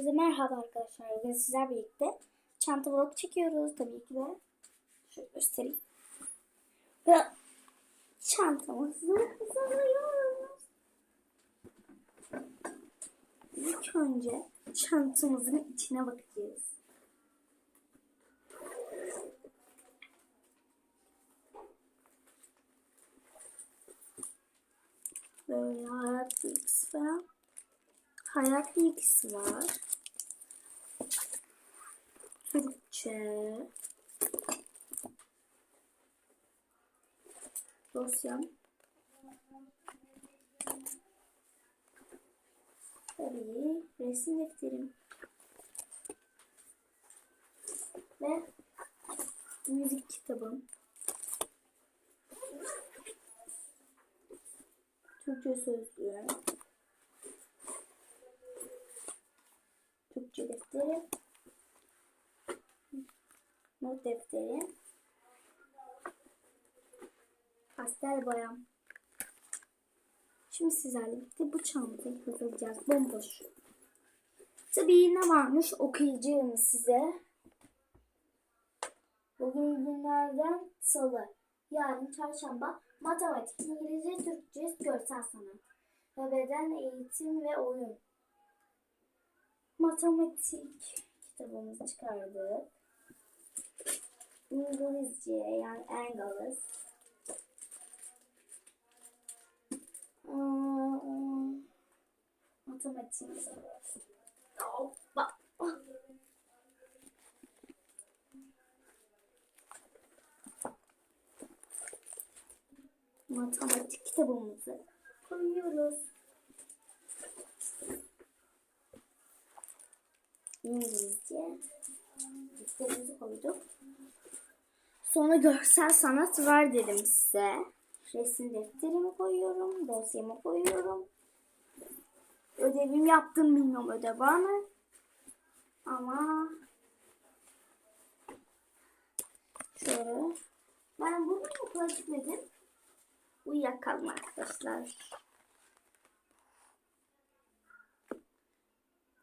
Hepinize merhaba arkadaşlar. Bugün sizler birlikte çanta vlog çekiyoruz tabii ki de. Şöyle göstereyim. Ve çantamızı hazırlıyoruz. İlk önce çantamızın içine bakacağız. Böyle hayat bilgisi falan. Hayat var. Türkçe. Dosyam. Tabii resim defterim. Ve müzik kitabım. Türkçe sözlüğüm. Türkçe defteri. Not defteri. Pastel boyam. Şimdi sizlerle birlikte bu çantayı hazırlayacağız. Bomboş. Tabii ne varmış okuyacağım size. Bugün günlerden salı. Yarın çarşamba matematik, İngilizce, Türkçe, görsel sanat ve beden eğitim ve oyun. Matematik kitabımızı çıkardık. İngilizce yani. Aa, Matematik. Hoppa. Matematik kitabımızı koyuyoruz. İngilizce defterimizi koyduk. Sonra görsel sanat var dedim size. Resim defterimi koyuyorum. Dosyamı koyuyorum. Ödevim yaptım bilmiyorum ödev var mı? Ama şöyle ben bunu okula gitmedim. Uyuyakalım arkadaşlar.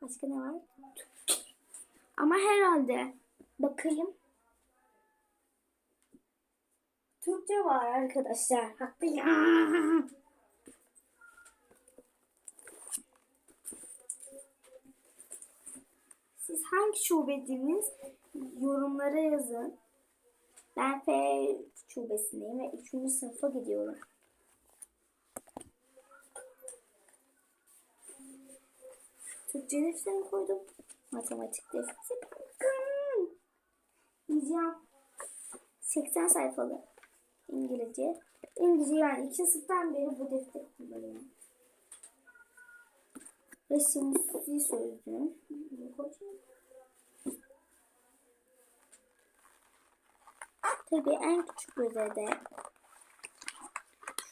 Başka ne var? Ama herhalde bakayım. Türkçe var arkadaşlar. Haklıyım. Siz hangi şubediniz? Yorumlara yazın. Ben F şubesindeyim ve 3. sınıfa gidiyorum. Türkçe defterimi koydum. Matematik defteri. Bakın. Diyeceğim. 80 sayfalı. İngilizce. İngilizce yani 2 sınıftan beri bu defteri kullanıyorum. Resim sözlüğüm. Tabii en küçük özede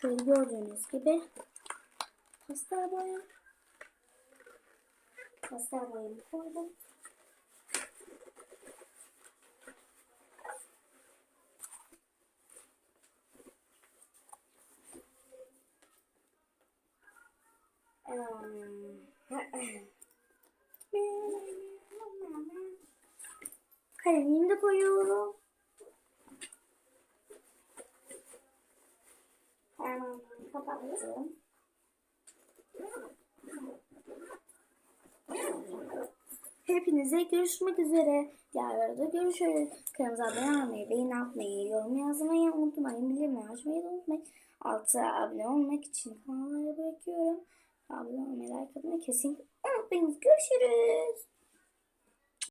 şöyle gördüğünüz gibi pastel boya pastel boyamı koydum. Kalemimi de koyuyorum. Hemen kapattım. Hepinize görüşmek üzere. Diğer videoda görüşürüz. Kanalımıza abone olmayı, beğeni atmayı, yorum yazmayı unutmayın. Bildirimleri açmayı da unutmayın. Altta abone olmak için kanalları bırakıyorum. Abone olmayı, like atmayı kesin unutmayın. Görüşürüz.